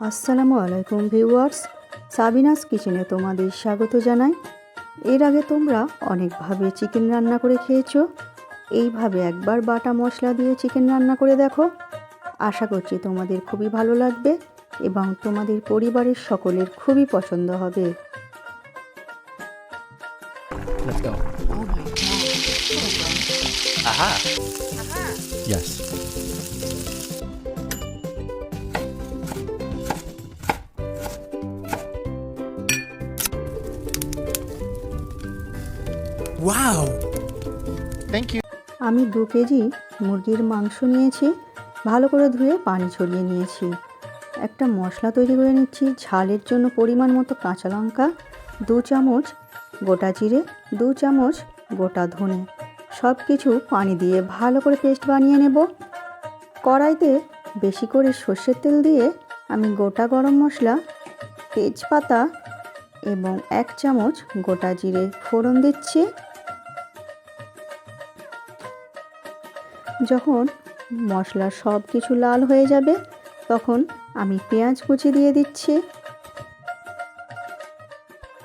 আসসালামু আলাইকুম viewers Sabinus কিচেনে তোমাদের স্বাগত জানাই এর আগে তোমরা অনেকভাবে চিকেন রান্না করে খেয়েছো এইভাবে একবার বাটা মশলা দিয়ে চিকেন রান্না করে দেখো আশা করছি তোমাদের খুবই ভালো লাগবে এবং তোমাদের পরিবারের সকলের খুবই পছন্দ হবে Let's go. Oh my god. Aha. Yes. Wow. Thank you. আমি দু কেজি মুরগির মাংস নিয়েছি ভালো করে ধুয়ে পানি ছড়িয়ে নিয়েছি একটা মশলা তৈরি করে নিচ্ছি ঝালের জন্য পরিমাণ মতো কাঁচা লঙ্কা দু চামচ গোটা জিরে দু চামচ গোটা ধনে সব কিছু পানি দিয়ে ভালো করে পেস্ট বানিয়ে নেব কড়াইতে বেশি করে সর্ষের তেল দিয়ে আমি গোটা গরম মশলা তেজপাতা এবং এক চামচ গোটা জিরে ফোড়ন দিচ্ছি। যখন মশলা সব কিছু লাল হয়ে যাবে, তখন আমি পেঁয়াজ কুচি দিয়ে দিচ্ছি।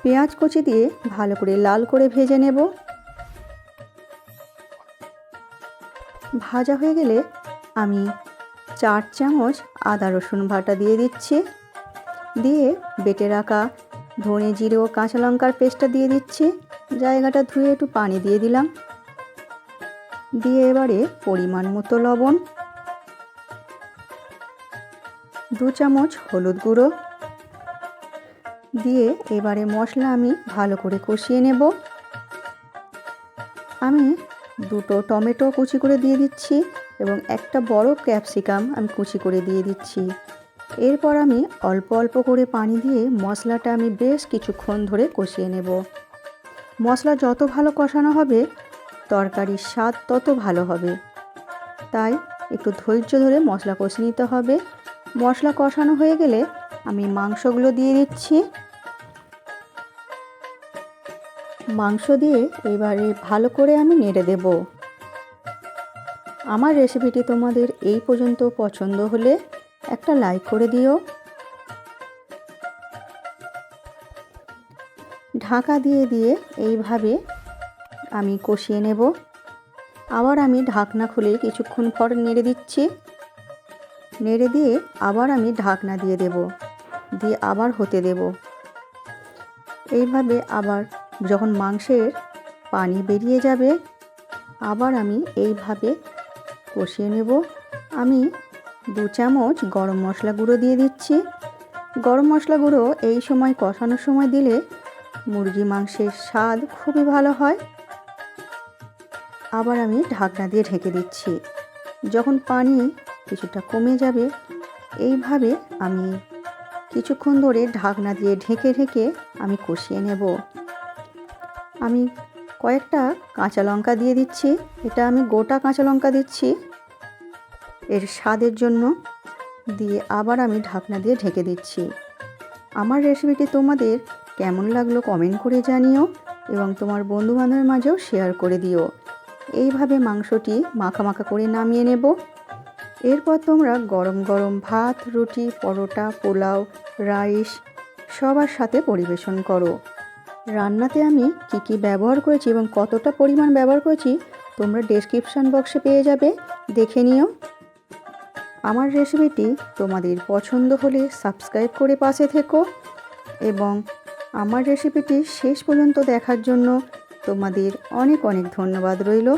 পেঁয়াজ কুচি দিয়ে ভালো করে লাল করে ভেজে নেব। ভাজা হয়ে গেলে আমি চার চামচ আদা রসুন বাটা দিয়ে দিচ্ছি। দিয়ে বেটে রাখা ধনে জিরে ও কাঁচা লঙ্কার পেস্টটা দিয়ে দিচ্ছি। জায়গাটা ধুয়ে একটু পানি দিয়ে দিলাম। দিয়ে এবারে পরিমাণ মতো লবণ। দু চামচ হলুদ গুঁড়ো। দিয়ে এবারে মশলা আমি ভালো করে কষিয়ে নেব। আমি দুটো টমেটো কুচি করে দিয়ে দিচ্ছি এবং একটা বড় ক্যাপসিকাম আমি কুচি করে দিয়ে দিচ্ছি। এরপর আমি অল্প অল্প করে পানি দিয়ে মশলাটা আমি বেশ কিছুক্ষণ ধরে কষিয়ে নেব। মশলা যত ভালো কষানো হবে, তরকারির স্বাদ তত ভালো হবে। তাই একটু ধৈর্য ধরে মশলা কষে নিতে হবে। মশলা কষানো হয়ে গেলে আমি মাংসগুলো দিয়ে দিচ্ছি। মাংস দিয়ে এবারে ভালো করে আমি নেড়ে দেব। আমার রেসিপিটি তোমাদের এই পর্যন্ত পছন্দ হলে একটা লাইক করে দিও। ঢাকা দিয়ে দিয়ে এইভাবে আমি কষিয়ে নেব। আবার আমি ঢাকনা খুলে কিছুক্ষণ পর নেড়ে দিচ্ছি। নেড়ে দিয়ে আবার আমি ঢাকনা দিয়ে দেব, দিয়ে আবার হতে দেব। এইভাবে আবার যখন মাংসের পানি বেরিয়ে যাবে, আবার আমি এইভাবে কষিয়ে নেব। আমি দু চামচ গরম মশলা গুঁড়ো দিয়ে দিচ্ছি। গরম মশলা গুঁড়ো এই সময় কষানোর সময় দিলে মুরগি মাংসের স্বাদ খুবই ভালো হয়। আবার আমি ঢাকনা দিয়ে ঢেকে দিচ্ছি। যখন পানি কিছুটা কমে যাবে, এইভাবে আমি কিছুক্ষণ ধরে ঢাকনা দিয়ে ঢেকে ঢেকে আমি কষিয়ে নেব। আমি কয়েকটা কাঁচা লঙ্কা দিয়ে দিচ্ছি। এটা আমি গোটা কাঁচা লঙ্কা দিচ্ছি। এর স্বাদের জন্য দিয়ে আবার আমি ঢাকনা দিয়ে ঢেকে দিচ্ছি। আমার রেসিপিটি তোমাদের কেমন লাগল কমেন্ট করে জানিও এবং তোমার বন্ধুবান্ধবের মাঝেও শেয়ার করে দিও। এইভাবে মাংসটি মাখা মাখা করে নামিয়ে নেব। এরপর তোমরা গরম গরম ভাত, রুটি, পরোটা, পোলাও রাইস সবার সাথে পরিবেশন করো। রান্নাতে আমি কি কি ব্যবহার করেছি এবং কতটা পরিমাণ ব্যবহার করেছি তোমরা ডেসক্রিপশান বক্সে পেয়ে যাবে। দেখে নিও। আমার রেসিপিটি তোমাদের পছন্দ হলে সাবস্ক্রাইব করে পাশে থেকো এবং আমার রেসিপিটি শেষ পর্যন্ত দেখার জন্য তোমাদের অনেক অনেক ধন্যবাদ রইল।